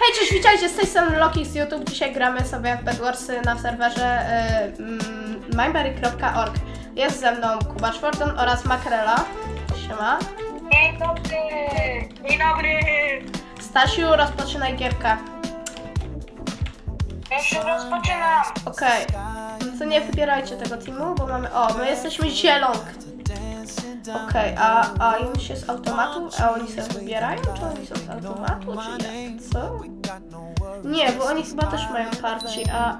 Hej, cześć, witajcie, z tej strony Loki z YouTube. Dzisiaj gramy sobie w Bedwarsy na serwerze y, mm, myberry.org. Jest ze mną Kuba Szworton oraz Makrela. Siema. Dzień dobry! Dzień dobry! Stasiu, rozpoczynaj gierkę. Już rozpoczynam! Okej. No To nie wybierajcie tego teamu, bo mamy... O, my jesteśmy zielonk. Okej, a, a im się z automatu? A oni sobie wybierają? Czy oni są z automatu, czy nie? Co? Nie, bo oni chyba też mają parci, a...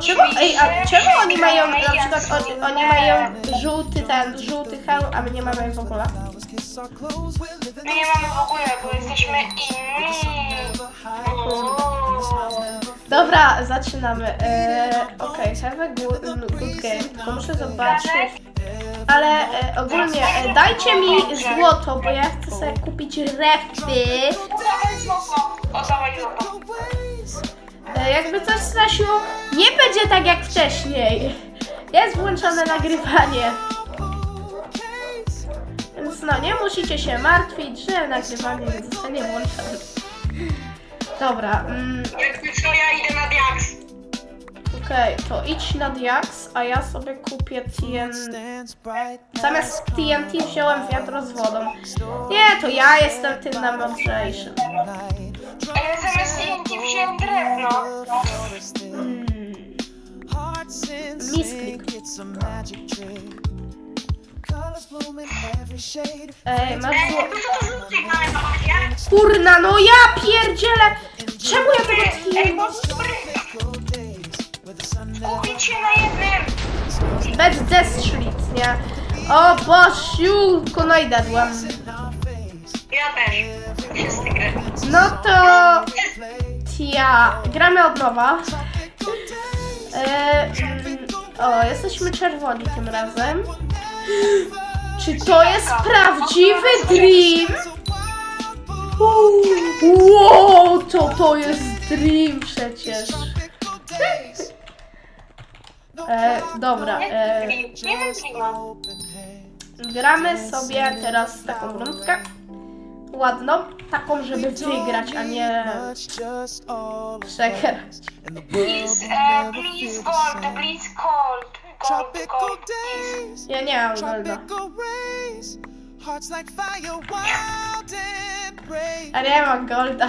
Czemu, ej, a czemu oni mają, na przykład oni, oni mają żółty ten, żółty hełm, a my nie mamy w ogóle? My nie mamy w ogóle, bo jesteśmy inni! Dobra, zaczynamy. Eee, Okej, have a good, good game, tylko muszę zobaczyć. Ale e, ogólnie e, dajcie mi złoto, bo ja chcę sobie kupić refy. Złoto! E, jakby coś, Stasiu, nie będzie tak jak wcześniej. Jest włączone nagrywanie. Więc no, nie musicie się martwić, że nagrywanie nie zostanie włączone. Dobra, mm, Jakby co, ja idę na diaks! Okej, to idź na Diax, a ja sobie kupię TNT. Zamiast TNT wziąłem wiadro z wodą. Nie, to ja jestem tym najmądrzejszym. A ja zamiast TNT wziąłem drewno! Mm. Misklik. Ej, masz ja? Kurna, no ja pierdzielę! Czemu ja tego Ej, bo Kupić się na jednym! Bez deszczyc, nie? O Boziutku, i dadłam. Ja też. Wszyscy gry. No to... Tia, gramy od nowa. E, mm, o, jesteśmy czerwoni tym razem. Czy to jest prawdziwy dream? Wow, to to jest dream przecież. E, dobra, e, Nie wiem, Dreama. gramy sobie teraz taką rundkę. Ładną, taką, żeby wygrać, a nie przegrać. Please, uh, please. Ja nie mam golda. A nie mam golda.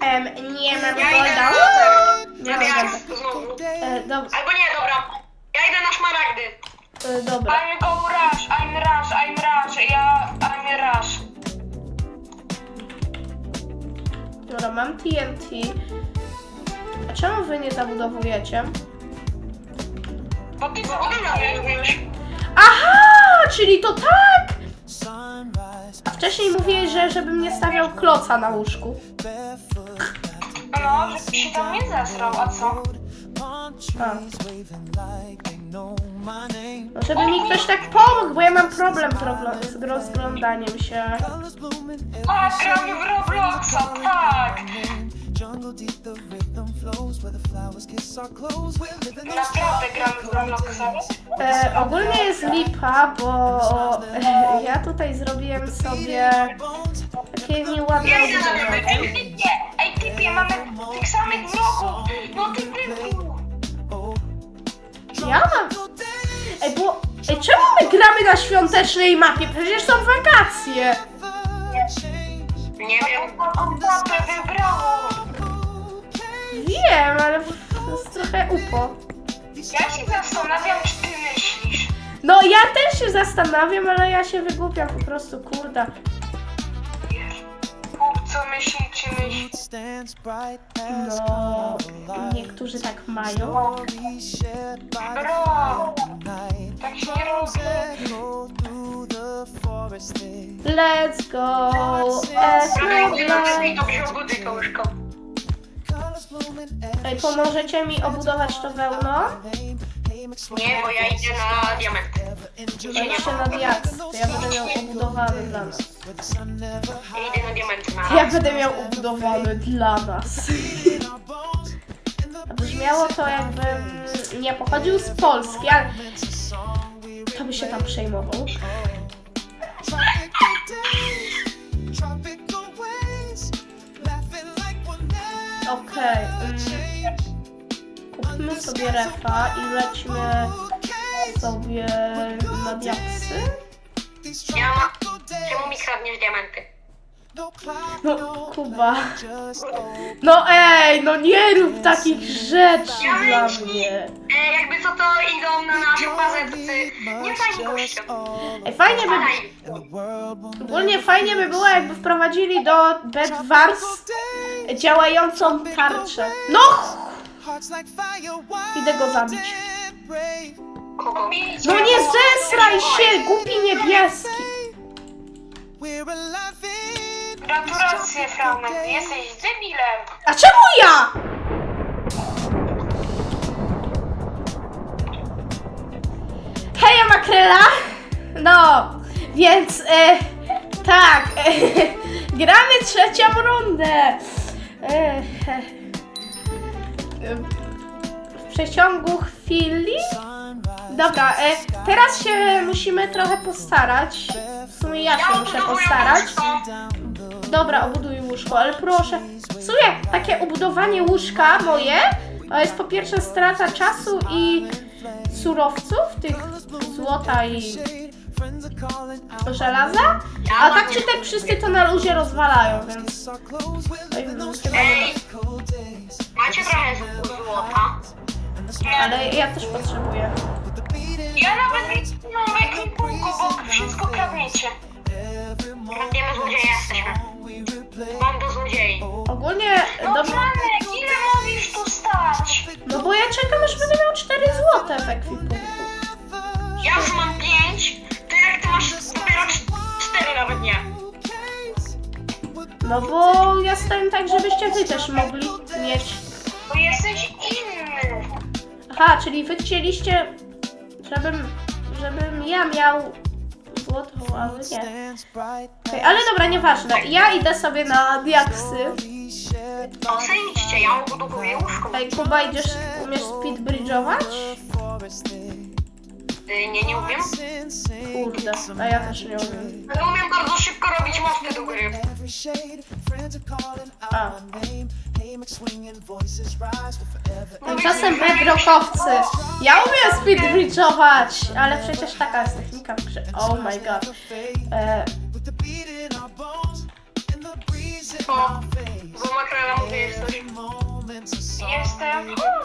Em, nie mam golda. Golda. znowu. E, dobra, Albo nie, dobra. Ja idę na szmaragdy. e, dobra. I'm go rush, I'm rush, I'm rush, ja, I'm rush. Dobra, mam TNT. A czemu wy nie zabudowujecie? Bo ty mówisz. Aha, czyli to tak! A wcześniej mówiłeś, że żebym nie stawiał kloca na łóżku. No, żeby się tam nie zesrał, a co? name. No, żeby mi ktoś tak pomógł, bo ja mam problem z, roglo- z rozglądaniem się. Blooming Tak, gramy w Robloxa, tak. Naprawdę gramy w Robloxa. E, ogólnie jest lipa, bo e, ja tutaj zrobiłem sobie takie nieładne Ja idę na obudowanie. niebie. Typie, mamy tych samych wrogów. No ty typu. Ja mam. Ej, bo. Ej, czemu my gramy na świątecznej mapie? Przecież są wakacje. Nie wiem. On tatę wybrało. Wiem, ale to jest trochę upo. Ja się zastanawiam, czy ty myślisz. No ja też się zastanawiam, ale ja się wygłupiam po prostu, kurda. Chłop, co myśli, No, niektórzy tak mają. Bro, tak się nie robi. Let's go, Prawie Ej, pomożecie mi obudować to wełno? Nie, bo ja idę na diament. Jeszcze na diaks, to ja będę miał obudowany dla nas. Jedyny diament ma. Ja będę miał ubudowany dla nas. Brzmiało to jakbym nie pochodził z Polski, ale to by się tam przejmował. Okej. Okay. Kupmy sobie refa i lecimy sobie na diaksy. Czemu mi kradniesz diamenty? No Kuba. No ej, no nie rób takich rzeczy Ja dla mnie. E, jakby co to idą na naszą bazę, to ty... Nie all Ej, fajnie by... Ogólnie fajnie by było, jakby wprowadzili do Bedwars działającą tarczę. No! Idę go zabić. No nie zesraj się, głupi niebieski. We're alive in Gratulacje, Franek, jesteś debilem. A czemu ja? Heja makrela! No, więc e, tak, e, gramy trzecią rundę. E, e, w przeciągu chwili. Dobra, e, teraz się musimy trochę postarać. W sumie ja się muszę postarać. Dobra, obuduj łóżko, ale proszę. W sumie takie ubudowanie łóżka moje to jest po pierwsze strata czasu i surowców, tych złota i żelaza. A tak czy tak wszyscy to na luzie rozwalają, więc Ej, macie trochę złota? Ale ja też potrzebuję. Ja nawet nie mam ekwipunku, bo wszystko kradniecie. Kradniemy złodzieje jesteśmy. Bando złodziei. Ogólnie, No dobrze, Franek, ile możesz tu stać? no bo ja czekam aż będę miał 4 złote w ekwipunku. Ja już mam pięć, ty jak ty masz dopiero cz- cztery nawet nie. No bo ja stałem tak, żebyście wy też mogli mieć. Bo jesteś inny. Aha, czyli wy chcieliście, żebym, żebym ja miał złotą, ale nie. Okej, ale dobra, nieważne. Ja idę sobie na diaksy. zajmijcie, ja obudowuję łóżko. Ej, Kuba, idziesz, umiesz speedbridge'ować? forest there. Y, Nie, nie umiem. Kurde, a ja też nie umiem. Ale umiem bardzo szybko robić mosty do gry. Every Tymczasem bedrockowcy. Ja umiem speedbridge'ować, ale przecież taka jest technika w grze. Oh my god. E, O, bo makrela mówię. Jestem o,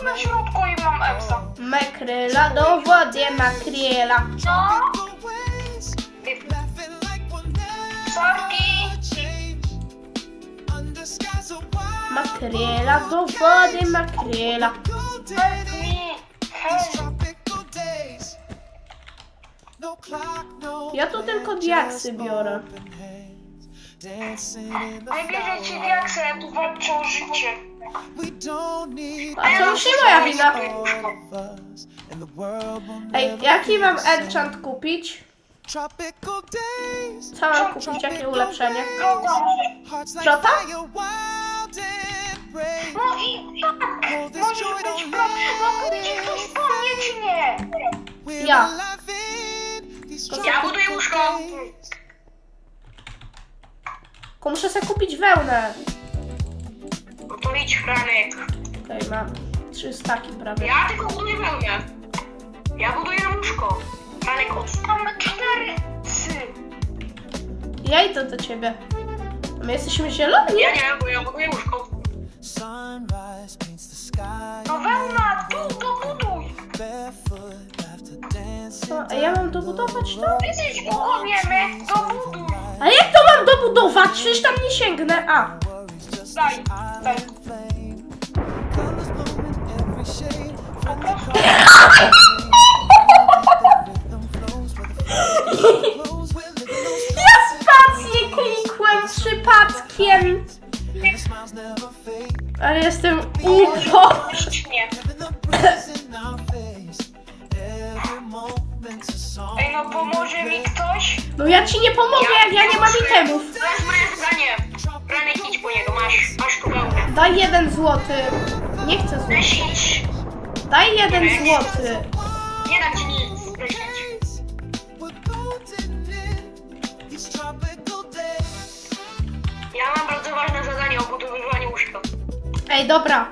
na środku i mam Epsa. makryla do wody, makryla. Never Sorki. Days. No clock, no Ja tu tylko diaksy biorę. Nie bierzecie diaksy, ja tu walczę o życie. We don't need A to już nie moja wina. Ej, jaki mam enchant kupić? Co mam kupić? Jakie ulepszenie? hearts No i tak, może być pro... No pójdzie ktoś po mnie czy nie? Ja. Ja buduję łóżko. Tylko muszę sobie kupić wełnę. No to idź Franek. Okej, mam trzy staki prawie. Ja tylko buduję wełnę. Ja buduję łóżko. Franek, odstamy cztery psy. Ja idę do ciebie. My jesteśmy zieloni? Ja nie, bo ja buduję łóżko. Sunrise paints the sky. No wełna, tu, to buduj. A ja mam dobudować to? Jesteś głodniemy, to buduj. A jak to mam dobudować? Przecież tam nie sięgnę. A, Daj, daj. flame. Colors Every moment's a song. Ej, no pomoże mi ktoś? No ja ci nie pomogę, jak ja nie mam itemów. To jest moje zadanie. Franek, idź po niego, masz, masz tu. Daj jeden złoty. Nie chcę złoty. Weź idź. Daj jeden złoty. Nie dam ci Ja mam bardzo ważne zadanie o budowywaniu łóżka. Ej, dobra.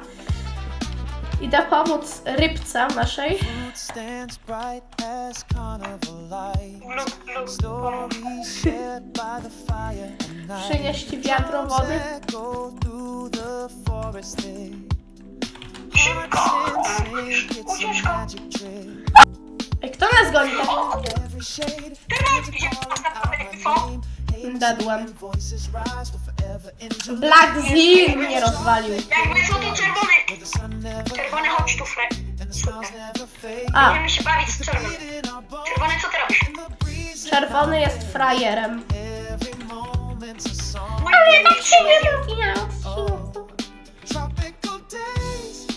Idę pomóc rybce naszej. Food stands bright as carnival lights. Lub, lub, Stories shared by the fire at night. Przynieść wiatrowody. Echo through the forest thick. Szybko! Sink, it's a Ucieczka! magic trick. Ej, kto nas goni? Every shade, gdzie masz na co? Dadłem. voices rise will forever endure. Black Zin mnie rozwalił. Jakby co to czerwony. Czerwony, chodź tu, Fred. A, Będziemy się bawić z czerwonym. Czerwony, co ty robisz? czerwony jest frajerem. Ale tak się nie Tropical days,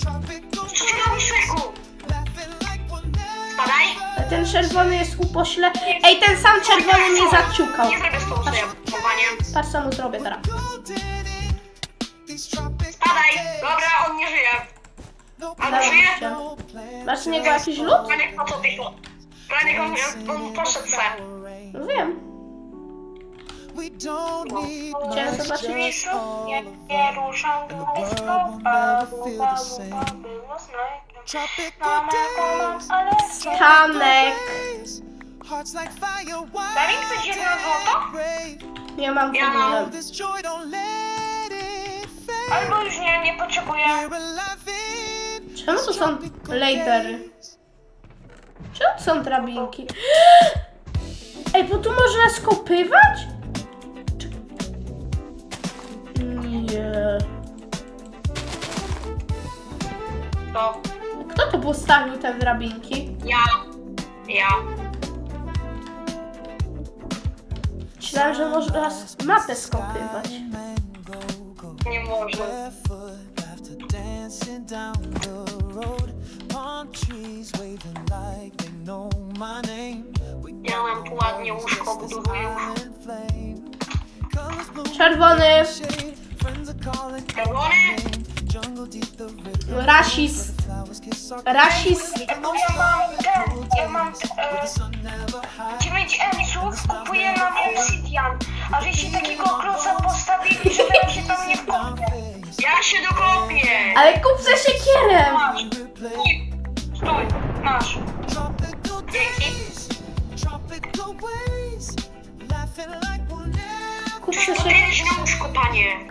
tropical Co ty robisz, Fredku? Ten czerwony jest upośle. Ej, ten sam czerwony mnie zaciukał. Nie zrobię z sobie powołania. Patrz co mu zrobię teraz. Spadaj. Dobra, on nie żyje. No Ale żyje? Plan Masz z niego jakiś lód? Franek, po co ty on, on poszedł se. No wiem. Stopa, never bo feel the babu, same. babu, no znajdę. Tropical Mama, mama, ale... Fire, Daj mi coś jedno złoto? Nie mam Ja mam. Albo już nie, nie potrzebuję. Czemu tu są ladery? Czemu tu są drabinki? Ej, bo tu można skopywać? Postawił te drabinki? ja. Ja. Myślałem, że można s- mapę skopywać. Nie after dancing down the road. Palm trees waving like they know my name. We Ja mam tu ładnie łóżko buduję już. silent flame. Colors bloom Czerwony, shade. Friends are calling Czerwony. jungle deep the rhythm. rasist, Rasist. Bo ja mam ten, ja mam e, sun never high. 9 emisów, kupuję na Obsidian. A żeście takiego kloca postawili, że ja się tam nie wkopie. Ja się dokopię. Ale kup ze siekierem! Masz. Stój. Stój. Masz. Kup ze siekierem. Potężne łóżko, panie.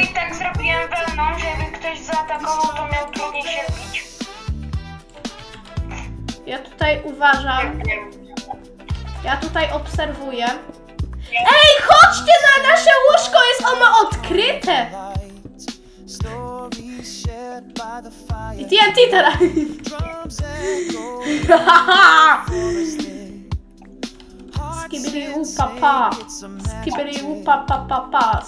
Tutaj tak zrobiłem wełną, żeby ktoś zaatakował, to miał trudniej się bić. Ja tutaj uważam, ja tutaj obserwuję. Ej, chodźcie na nasze łóżko, jest ono odkryte! I. TNT teraz. Skibidi in upapa. sync, it's a magic Skibidi upa pa pa pa.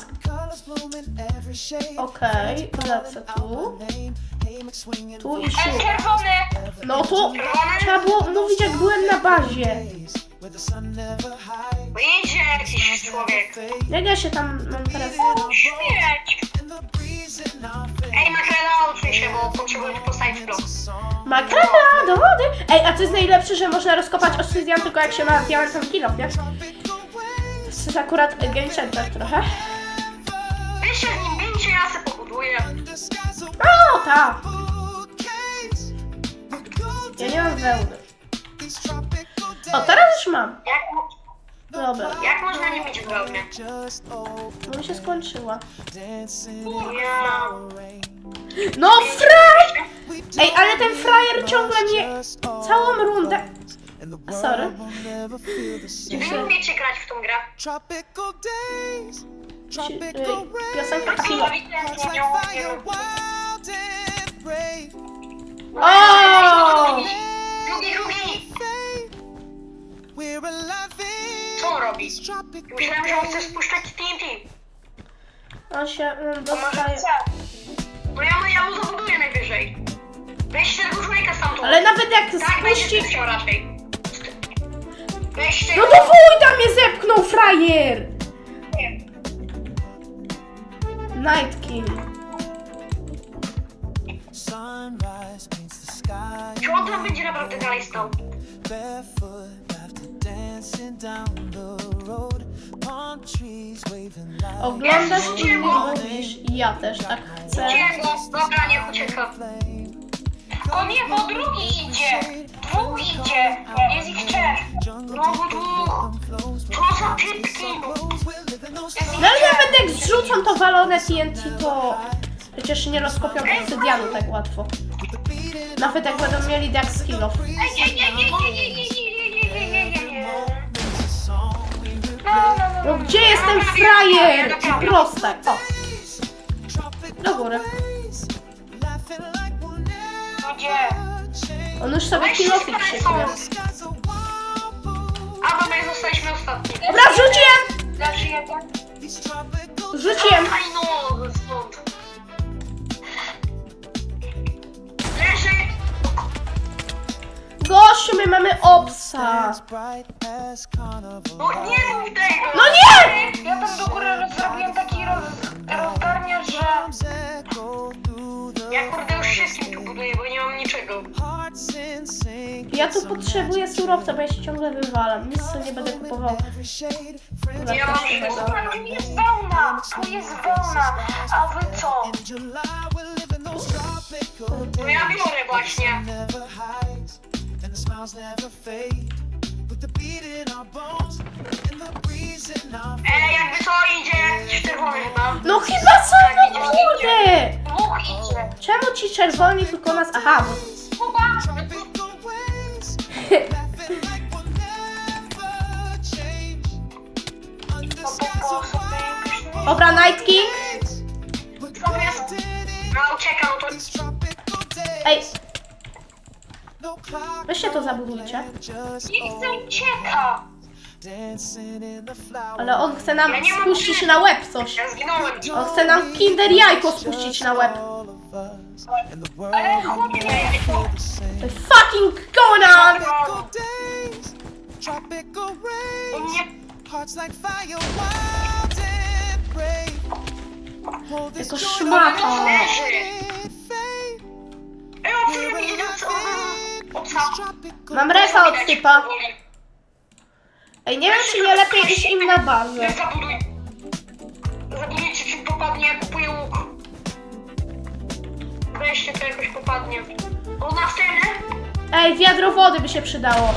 Okej, tu. Name, hammock swinging Tu i czerwony. No to trzeba było mówić jak byłem na bazie. Wyjdzie jakiś człowiek. Jak ja się tam mam teraz... Face. Ej, Makrela, odsuń się, bo potrzebuję postawić blok. Makrela do wody! Ej, a co jest najlepsze, że można rozkopać obsydian tylko jak się ma diamentem kilo, nie? To jest akurat game changer trochę. Wy ja se pobuduję. under skies of O, tak! Ja nie mam wełny. O, teraz już mam. Jak, Dobra, jak można nie mieć wełny? Bo mi się skończyła. Ja. No, fraj! Ej, ale ten frajer ciągle mnie... Całą rundę... Sorry. Wy umiecie grać w tą grę. Piosenka brave. O! Drugi, drugi. Co on robi? these tropical Myślałem, że on chce spuszczać TNT. On się To może dostaje... chce. No ja, ja mu zabuduję najwyżej. Weźcie tego człowieka stamtąd. Ale nawet jak Tak, spuści... raczej. Weźcie No to wuj tam mnie zepchnął, frajer! Night King. Czy on tam będzie naprawdę dalej stał? Oglądasz i się mówisz, ja też tak chcę. Uciekł, dobra, niech ucieka. O nie, bo drugi idzie. Dwóch idzie. Jest ich trzech. Znowu dwóch. Co za typki. No ale nawet jak zrzucam to walone TNT, to przecież nie rozkopią obsydianu tak łatwo. Nawet jak będą mieli deck skillów. No gdzie jest ten frajer? Ci prostak, o. Do góry. On już sobie kilofik się A bo my zostaliśmy ostatni. Dobra, wrzuciłem! Leży jeden. Rzuciłem! Aj no, stąd. Leży. Gościu, my mamy obsa. No nie mów tego. No nie! Ja tam do góry zrobiłem taki roz, rozgarnia, że... Ja kurde już wszystkim tu buduję, bo nie mam niczego. Ja tu potrzebuję surowca, bo ja się ciągle wywalam. Nic sobie nie będę kupował. Dobra, Ja mam tego. Jest wolna! Tu jest wolna! A wy co? No ja biorę właśnie. Ej, jakby co idzie? Czerwony. No chyba co? Tak, no kurde! Dwóch. Czemu ci czerwoni tylko nas... Aha, Dobra, Night King. No uciekam, to... Ej, weźcie to zabudujcie. Nie chcę ucieka. Ale on chce nam Ja nie mam spuścić na łeb coś. Ja zginąłem. On chce nam kinder jajko spuścić na łeb. All of us and the world Ale chłopie, the same. The fucking going on! Tropical days, tropical U rays, mnie... hearts like fire, wild and brave. Hold this szmata. Faith. Ej, on mi co? Tropical Mam refa od typa. Ej, nie wiem czy nie lepiej iść im na bazę. Zabuduj. Zabuduj, czy ci popadnie, kupuję łuk. Weźcie to jakoś popadnie. O, następny? Ej, wiadro wody by się przydało.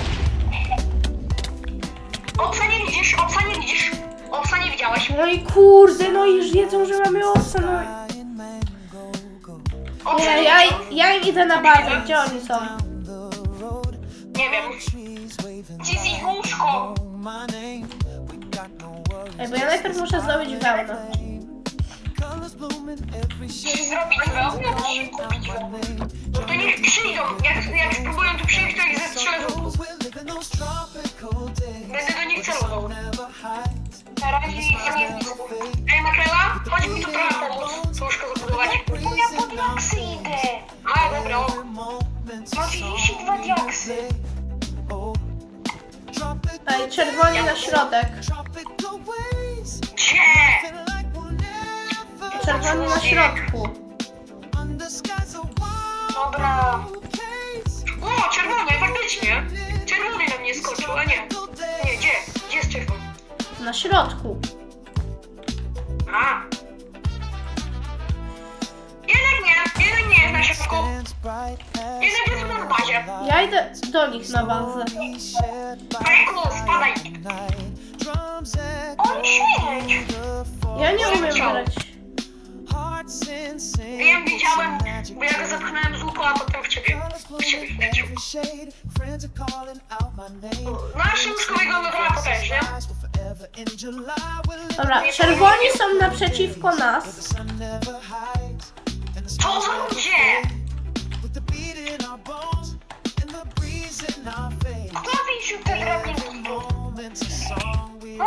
Obsa nie widzisz, obsa nie widzisz. Obsa nie widziałeś. No i kurde, no i już wiedzą, że mamy obsa, no. Obsa Nie, nie ja, ja idę na bazę, gdzie oni są? Nie wiem. Gdzie jest ich łóżko? Ej, bo ja najpierw muszę zdobyć wełnę. No to niech przyjdą. Jak, jak spróbują tu przyjść, to ich zestrzelę z łuku. We're living those tropical days. Będę do nich celował. Na razie ich nie widzę. Ej, Makrela, chodź mi tu trochę pomóc. Łóżko zabudować. Bo ja pod diaksy idę. A, dobra. o. Mam 32 diaksy. oh, Ej, czerwoni na środek. Gdzie? Czerwoni na środku. Dobra. O, czerwony, faktycznie. Czerwony na mnie skoczył, a nie. Nie, gdzie? Gdzie jest czerwony? Na środku. A. Jednak nie, jednak nie jest na środku. Jednak jest na bazie. Ja idę do nich na bazę. Majku, spadaj. echo śmieć. Ja nie umiem grać. Wiem, widziałem, bo ja go zapchnąłem z łuku, a potem w ciebie, w ciebie wlecił. Naszym szkolnego wybrała też, nie? Dobra, czerwoni są naprzeciwko nas. To ludzie! Kto widził te? No, no.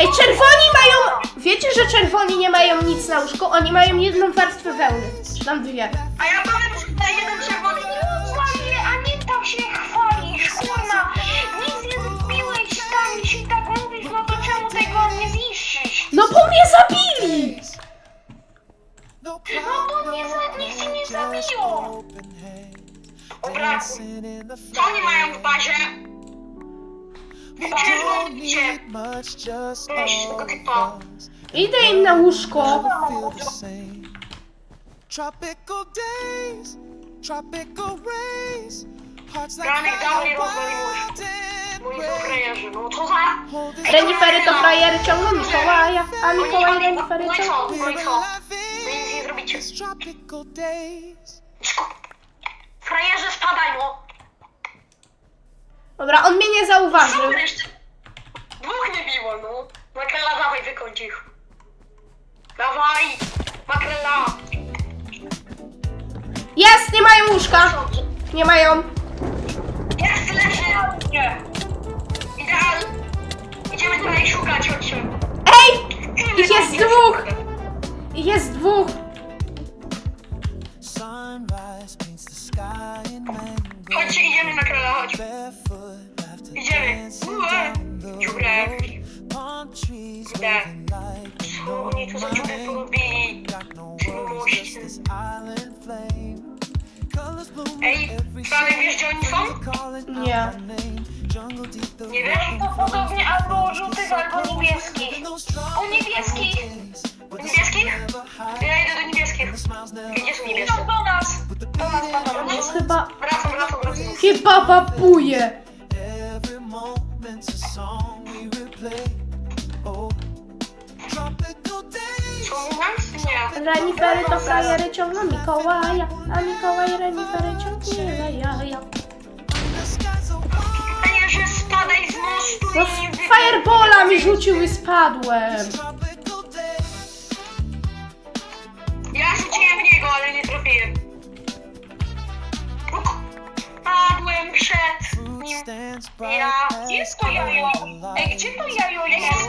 Ej, czerwoni mają Wiecie, że czerwoni nie mają nic na łóżku? Oni mają jedną warstwę wełny. Czy tam dwie. A ja powiem, że jeden czerwony nie złamie, a nie tak się chwalisz, kurna. Nic nie zrobiłeś tam, jeśli tak mówisz, no to czemu tego nie zniszczysz? No bo mnie zabili! No bo nie, za, niech cię nie hands. Dobra, co oni mają w bazie? Much just Weź tego typa. Idę im na łóżko. Tropical days, tropical rays, hearts like Janek, frajerzy, no co za... Renifery to frajery ciągną Mikołaja, a Mikołaj renifery No i ciągną. co, no i co? laughing. Wy nic nie zrobicie. It's tropical days. Frajerze, spadaj, no. Dobra, on mnie nie zauważył. Dwóch nie biło, no. Makrela, dawaj, wykończ ich. Jest, nie mają łóżka. Nie mają. Jest, leży. Nie. Ideal. Idziemy dalej szukać, chodźcie. Ej! Ich jest dwóch! Ich jest dwóch. Chodźcie, idziemy makrela, chodź. Barefoot after Idziemy. waving like they Co oni tu za dziurę porobili? Got no Ej, every Franek, wiesz gdzie oni są? Nie. my name. Jungle deep, the Nie wiesz? To podobnie albo żółtych, albo niebieskich. O niebieskich! Niebieskich? Ja idę do niebieskich. Gdzie są niebieskie? Do nas! Do nas, do nas. Chyba, Wracam, wracam, wracam. chyba babuje. Renifery to frajery ciągną Mikołaja, a Mikołaj renifery ciągnie jaja. Frajerze, spadaj z mostu No firebola mi rzucił i spadłem. Ja rzuciłem w niego, ale nie trafiłem. Uk. Padłem przed nim. Ja. Gdzie jest to jajo? Ej, gdzie to jajo jest?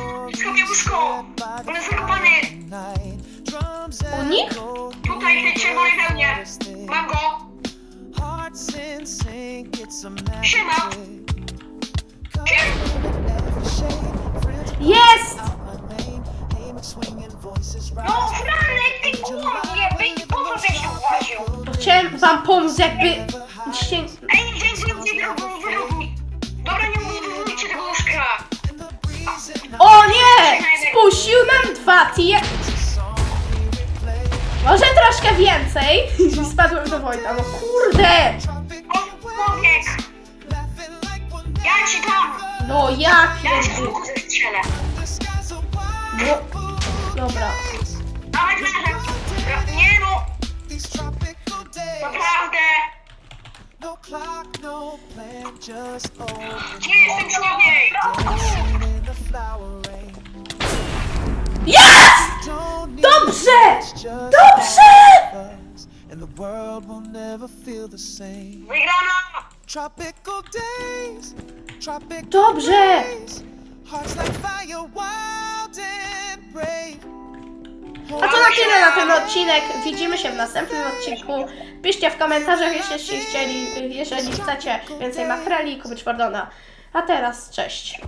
Łóżko. Sync, it's a Siema. magic. Kim? Every shade, friends Jest! No. Franek, ty kurwie, wy po co żeś tu właził? Chciałem wam pomóc jakby... się- Ej, wy wyróbcie tego wyróbni. Dobra, nie budujcie tego łóżka. O nie! Spuścił nam dwa tie... Może troszkę więcej. Spadłem do Wojta, no kurde! człowiek. Ja ci dam. No ja Ja ci pierdolę. wild. No, dobra. Dawaj, leżę. Nie no, These tropical days. naprawdę. No clock, no plan, just open. Gdzie jest ten człowiek? Dancing in the flower rain. Jest! Dobrze! Dobrze! Wygrana. Dobrze! A to na tyle na ten odcinek. Widzimy się w następnym odcinku. Piszcie w komentarzach, jeśli chcieli, jeżeli chcecie więcej makreli i Kuby Czwardona. A teraz cześć.